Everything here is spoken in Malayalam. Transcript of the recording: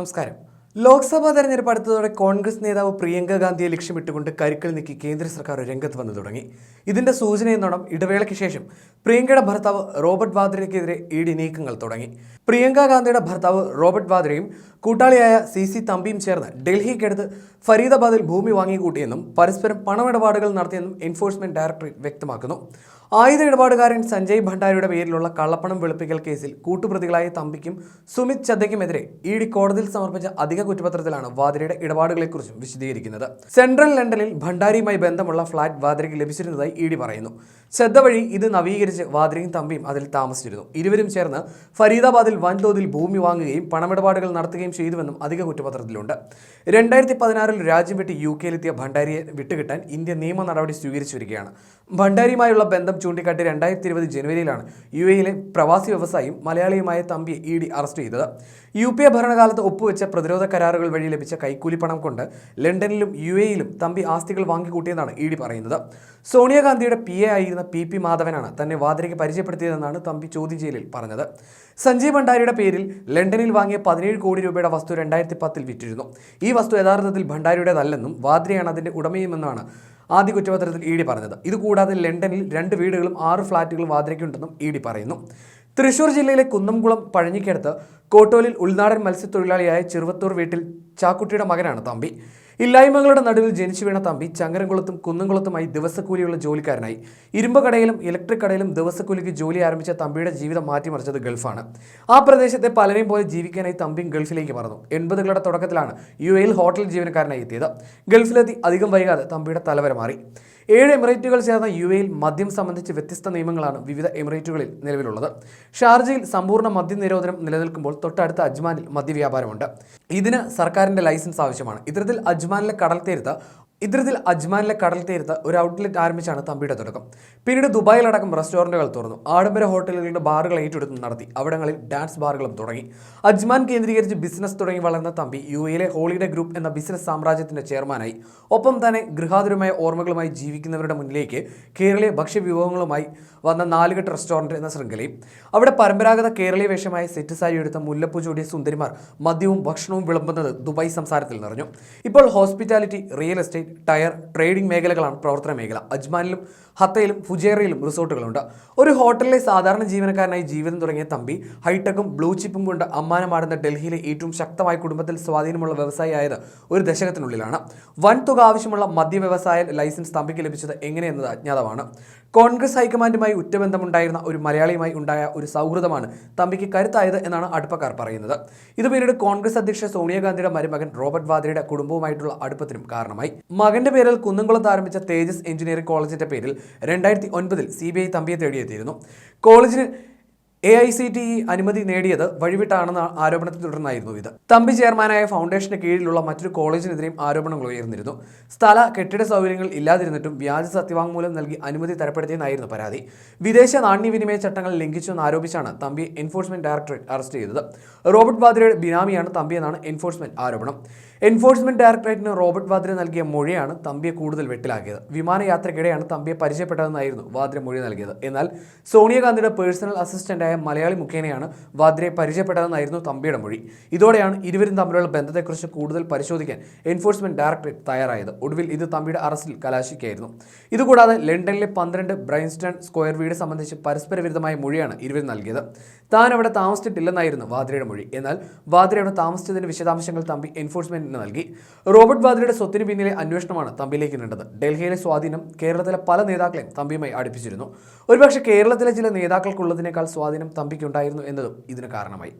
നമസ്കാരം. ലോക്സഭാ തെരഞ്ഞെടുപ്പ് അടുത്തതോടെ കോൺഗ്രസ് നേതാവ് പ്രിയങ്ക ഗാന്ധിയെ ലക്ഷ്യമിട്ടുകൊണ്ട് കരുക്കൾ നീക്കി കേന്ദ്ര സർക്കാർ രംഗത്ത് വന്നു തുടങ്ങി. ഇതിന്റെ സൂചനയെന്നോണം ഇടവേളയ്ക്ക് ശേഷം പ്രിയങ്കയുടെ ഭർത്താവ് റോബർട്ട് വാദ്രയ്ക്കെതിരെ ഇ ഡി നീക്കങ്ങൾ തുടങ്ങി. പ്രിയങ്ക ഗാന്ധിയുടെ ഭർത്താവ് റോബർട്ട് വാദ്രയും കൂട്ടാളിയായ സി സി തമ്പിയും ചേർന്ന് ഡൽഹിക്കടുത്ത് ഫരീദാബാദിൽ ഭൂമി വാങ്ങിക്കൂട്ടിയെന്നും പരസ്പരം പണമിടപാടുകൾ നടത്തിയെന്നും എൻഫോഴ്സ്മെന്റ് ഡയറക്ടറേറ്റ് വ്യക്തമാക്കുന്നു. ആയുധ ഇടപാടുകാരൻ സഞ്ജയ് ഭണ്ഡാരിയുടെ പേരിലുള്ള കള്ളപ്പണം വെളുപ്പിക്കൽ കേസിൽ കൂട്ടുപ്രതികളായ തമ്പിക്കും സുമിത് ചദ്ദയ്ക്കുമെതിരെ ഇ ഡി കോടതിയിൽ സമർപ്പിച്ച അധിക കുറ്റപത്രത്തിലാണ് വാദ്രയുടെ ഇടപാടുകളെക്കുറിച്ചും വിശദീകരിക്കുന്നത്. സെൻട്രൽ ലണ്ടനിൽ ഭണ്ഡാരിയുമായി ബന്ധമുള്ള ഫ്ളാറ്റ് വാദ്രയ്ക്ക് ലഭിച്ചിരുന്നതായി ഇ ഡി പറയുന്നു. ശ്രദ്ധ വഴി ഇത് നവീകരിച്ച് വാദ്രയും തമ്പിയും അതിൽ താമസിച്ചിരുന്നു. ഇരുവരും ചേർന്ന് ഫരീദാബാദിൽ വൻതോതിൽ ഭൂമി വാങ്ങുകയും പണമിടപാടുകൾ നടത്തുകയും ചെയ്തുവെന്നും അധിക കുറ്റപത്രത്തിലുണ്ട്. രണ്ടായിരത്തി പതിനാറിൽ രാജ്യം വിട്ട് യു കെയിലെത്തിയ ഭണ്ഡാരിയെ വിട്ടുകിട്ടാൻ ഇന്ത്യ നിയമ നടപടി സ്വീകരിച്ചു വരികയാണ്. ഭണ്ഡാരിയുമായുള്ള ബന്ധം ചൂണ്ടിക്കാട്ടി രണ്ടായിരത്തി ഇരുപത് ജനുവരിയിലാണ് യു എയിലെ പ്രവാസി വ്യവസായിയും മലയാളിയുമായ തമ്പിയെ ഇ ഡി അറസ്റ്റ് ചെയ്തത്. യു പി എ ഭരണകാലത്ത് ഒപ്പുവെച്ച പ്രതിരോധ കരാറുകൾ വഴി ലഭിച്ച കൈക്കൂലിപ്പണം കൊണ്ട് ലണ്ടനിലും യു എയിലും തമ്പി ആസ്തികൾ വാങ്ങിക്കൂട്ടിയെന്നാണ് ഇ ഡി പറയുന്നത്. സോണിയാഗാന്ധിയുടെ പി എ ആയിരുന്ന പി പി മാധവനാണ് തന്നെ വാദ്രയ്ക്ക് പരിചയപ്പെടുത്തിയതെന്നാണ് തമ്പി ചോദ്യം ചെയ്യലിൽ പറഞ്ഞത്. സഞ്ജയ് ഭണ്ഡാരിയുടെ പേരിൽ ലണ്ടനിൽ വാങ്ങിയ പതിനേഴ് കോടി രൂപയുടെ വസ്തു രണ്ടായിരത്തി പത്തിൽ വിറ്റിരുന്നു. ഈ വസ്തു യഥാർത്ഥത്തിൽ ഭണ്ഡാരിയുടേതല്ലെന്നും വാദ്രയാണ് അതിന്റെ ഉടമയുമെന്നാണ് ആദ്യ കുറ്റപത്രത്തിൽ ഇ ഡി പറഞ്ഞത്. ഇതുകൂടാതെ ലണ്ടനിൽ രണ്ട് വീടുകളും ആറ് ഫ്ളാറ്റുകളും വാതിരയ്ക്കുണ്ടെന്നും ഇ ഡി പറയുന്നു. തൃശൂർ ജില്ലയിലെ കുന്നംകുളം പഴഞ്ഞിക്കടുത്ത് കോട്ടോലിൽ ഉൾനാടൻ മത്സ്യത്തൊഴിലാളിയായ ചെറുവത്തൂർ വീട്ടിൽ ചാക്കുട്ടിയുടെ മകനാണ് തമ്പി. ഇല്ലായ്മകളുടെ നടുവിൽ ജനിച്ചു വീണ തമ്പി ചങ്ങരംകുളത്തും കുന്നംകുളത്തുമായി ദിവസക്കൂലിയുള്ള ജോലിക്കാരനായി. ഇരുമ്പ് കടയിലും ഇലക്ട്രിക് കടയിലും ദിവസക്കൂലിക്ക് ജോലി ആരംഭിച്ച തമ്പിയുടെ ജീവിതം മാറ്റിമറിച്ചത് ഗൾഫാണ്. ആ പ്രദേശത്തെ പലരെയും പോലെ ജീവിക്കാനായി തമ്പിയും ഗൾഫിലേക്ക് മറന്നു. എൺപതുകളുടെ തുടക്കത്തിലാണ് യു എയിൽ ഹോട്ടൽ ജീവനക്കാരനായി എത്തിയത്. ഗൾഫിലെത്തി അധികം വൈകാതെ തമ്പിയുടെ തലവര മാറി. ഏഴ് എമിറേറ്റുകൾ ചേർന്ന യു എയിൽ മദ്യം സംബന്ധിച്ച് വ്യത്യസ്ത നിയമങ്ങളാണ് വിവിധ എമിറേറ്റുകളിൽ നിലവിലുള്ളത്. ഷാർജയിൽ സമ്പൂർണ മദ്യ നിരോധനം നിലനിൽക്കുമ്പോൾ തൊട്ടടുത്ത അജ്മാനിൽ മദ്യവ്യാപാരമുണ്ട്. ഇതിന് സർക്കാരിന്റെ ലൈസൻസ് ആവശ്യമാണ്. ഇത്തരത്തിൽ അജ്മാനിലെ കടൽ തീരത്ത് ഇത്തരത്തിൽ അജ്മാനിലെ കടൽ തീരത്ത് ഒരു ഔട്ട്ലെറ്റ് ആരംഭിച്ചാണ് തമ്പിയുടെ തുടക്കം. പിന്നീട് ദുബായിലടക്കം റെസ്റ്റോറന്റുകൾ തുറന്നു. ആഡംബര ഹോട്ടലുകളുടെ ബാറുകൾ ഏറ്റെടുത്ത് നടത്തി. അവിടങ്ങളിൽ ഡാൻസ് ബാറുകളും തുടങ്ങി. അജ്മാൻ കേന്ദ്രീകരിച്ച് ബിസിനസ് തുടങ്ങി വളർന്ന തമ്പി യു എയിലെ ഹോളിഡേ ഗ്രൂപ്പ് എന്ന ബിസിനസ് സാമ്രാജ്യത്തിന്റെ ചെയർമാനായി ഒപ്പം തന്നെ ഗൃഹാതുരമായ ഓർമ്മകളുമായി ജീവിക്കുന്നവരുടെ മുന്നിലേക്ക് കേരളീയ ഭക്ഷ്യവിഭവങ്ങളുമായി വന്ന നാലുകെട്ട് റെസ്റ്റോറന്റ് എന്ന ശൃംഖലയും അവിടെ പരമ്പരാഗത കേരളീയ വേഷമായ സെറ്റ് സാരി എടുത്ത മുല്ലപ്പൂ ചൂടിയ സുന്ദരിമാർ മദ്യവും ഭക്ഷണവും വിളമ്പുന്നത് ദുബായ് സംസാരത്തിൽ നിറഞ്ഞു. ഇപ്പോൾ hospitality real estate tyre trading മേഖലകളാണ് പ്രവർത്തന മേഖല. അജ്മാനിലും ഹത്തയിലും ഫുജേറയിലും റിസോർട്ടുകളുണ്ട്. ഒരു ഹോട്ടലിലെ സാധാരണ ജീവനക്കാരനായി ജീവിതം തുടങ്ങിയ തമ്പി ഹൈടെക്കും ബ്ലൂ ചിപ്പും കൊണ്ട് അമ്മാനമാടുന്ന ഡൽഹിയിലെ ഏറ്റവും ശക്തമായ കുടുംബത്തിൽ സ്വാധീനമുള്ള വ്യവസായിയായത് ഒരു ദശകത്തിനുള്ളിലാണ്. വൻ തുക ആവശ്യമുള്ള മദ്യ വ്യവസായ ലൈസൻസ് തമ്പിക്ക് ലഭിച്ചത് എങ്ങനെയെന്നത് അജ്ഞാതമാണ്. കോൺഗ്രസ് ഹൈക്കമാൻഡുമായി ഉറ്റബന്ധമുണ്ടായിരുന്ന ഒരു മലയാളിയുമായി ഉണ്ടായ ഒരു സൗഹൃദമാണ് തമ്പിക്ക് കരുത്തായത് എന്നാണ് അടുപ്പക്കാർ പറയുന്നത്. ഇത് പിന്നീട് കോൺഗ്രസ് അധ്യക്ഷ സോണിയാഗാന്ധിയുടെ മരുമകൻ റോബർട്ട് വാദ്രയുടെ കുടുംബവുമായിട്ടുള്ള അടുപ്പത്തിനും കാരണമായി. മകന്റെ പേരിൽ കുന്നംകുളത്ത് ആരംഭിച്ച തേജസ് എഞ്ചിനീയറിംഗ് കോളേജിന്റെ പേരിൽ രണ്ടായിരത്തി ഒൻപതിൽ സി ബി ഐ തമ്പിയെ തേടിയെത്തിയിരുന്നു. കോളേജിന് A I C T E അനുമതി നേടിയത് വഴിവിട്ടാണെന്ന ആരോപണത്തെ തുടർന്നായിരുന്നു ഇത്. തമ്പി ചെയർമാനായ ഫൗണ്ടേഷന് കീഴിലുള്ള മറ്റൊരു കോളേജിനെതിരെയും ആരോപണങ്ങൾ ഉയർന്നിരുന്നു. സ്ഥല കെട്ടിട സൗകര്യങ്ങൾ ഇല്ലാതിരുന്നിട്ടും വ്യാജ സത്യവാങ്മൂലം നൽകി അനുമതി തരപ്പെടുത്തിയെന്നായിരുന്നു പരാതി. വിദേശ നാണ്യവിനിമയ ചട്ടങ്ങൾ ലംഘിച്ചുവെന്ന് ആരോപിച്ചാണ് തമ്പിയെ എൻഫോഴ്സ്മെന്റ് ഡയറക്ടറേറ്റ് അറസ്റ്റ് ചെയ്തത്. റോബർട്ട് ബാദ്രയുടെ ബിനാമിയാണ് തമ്പിയെന്നാണ് എൻഫോഴ്സ്മെന്റ് ആരോപണം. എൻഫോഴ്സ്മെന്റ് ഡയറക്ടറേറ്റിന് റോബർട്ട് വാദ്ര നൽകിയ മൊഴിയാണ് തമ്പിയെ കൂടുതൽ വെട്ടിലാക്കിയത്. വിമാനയാത്രയ്ക്കിടെയാണ് തമ്പിയെ പരിചയപ്പെട്ടതെന്നായിരുന്നു വാദ്ര മൊഴി നൽകിയത്. എന്നാൽ സോണിയാഗാന്ധിയുടെ പേഴ്സണൽ അസിസ്റ്റന്റായ മലയാളി മുഖേനയാണ് വാദ്രയെ പരിചയപ്പെട്ടതെന്നായിരുന്നു തമ്പിയുടെ മൊഴി. ഇതോടെയാണ് ഇരുവരും തമ്മിലുള്ള ബന്ധത്തെക്കുറിച്ച് കൂടുതൽ പരിശോധിക്കാൻ എൻഫോഴ്സ്മെന്റ് ഡയറക്ടറേറ്റ് തയ്യാറായത്. ഒടുവിൽ ഇത് തമ്പിയുടെ അറസ്റ്റിൽ കലാശിക്കുകയായിരുന്നു ഇതുകൂടാതെ ലണ്ടനിലെ പന്ത്രണ്ട് ബ്രൈൻസ്റ്റൺ സ്ക്വയർ വീട് സംബന്ധിച്ച് പരസ്പര വിരുദ്ധമായ മൊഴിയാണ് ഇരുവരും നൽകിയത്. താൻ അവിടെ താമസിച്ചിട്ടില്ലെന്നായിരുന്നു വാദ്രയുടെ മൊഴി. എന്നാൽ വാദ്ര അവിടെ താമസിച്ചതിന്റെ വിശദാംശങ്ങൾ തമ്പി എൻഫോഴ്സ്മെന്റിന് നൽകി. റോബർട്ട് വാദ്രയുടെ സ്വത്തിന് പിന്നിലെ അന്വേഷണമാണ് തമ്പിയിലേക്ക് നീണ്ടത്. ഡൽഹിയിലെ സ്വാധീനം കേരളത്തിലെ പല നേതാക്കളെയും തമ്പിയുമായി അടുപ്പിച്ചിരുന്നു. ഒരുപക്ഷെ കേരളത്തിലെ ചില നേതാക്കൾക്കുള്ളതിനേക്കാൾ സ്വാധീനം തമ്പിക്കുണ്ടായിരുന്നു എന്നതും ഇതിന് കാരണമായി.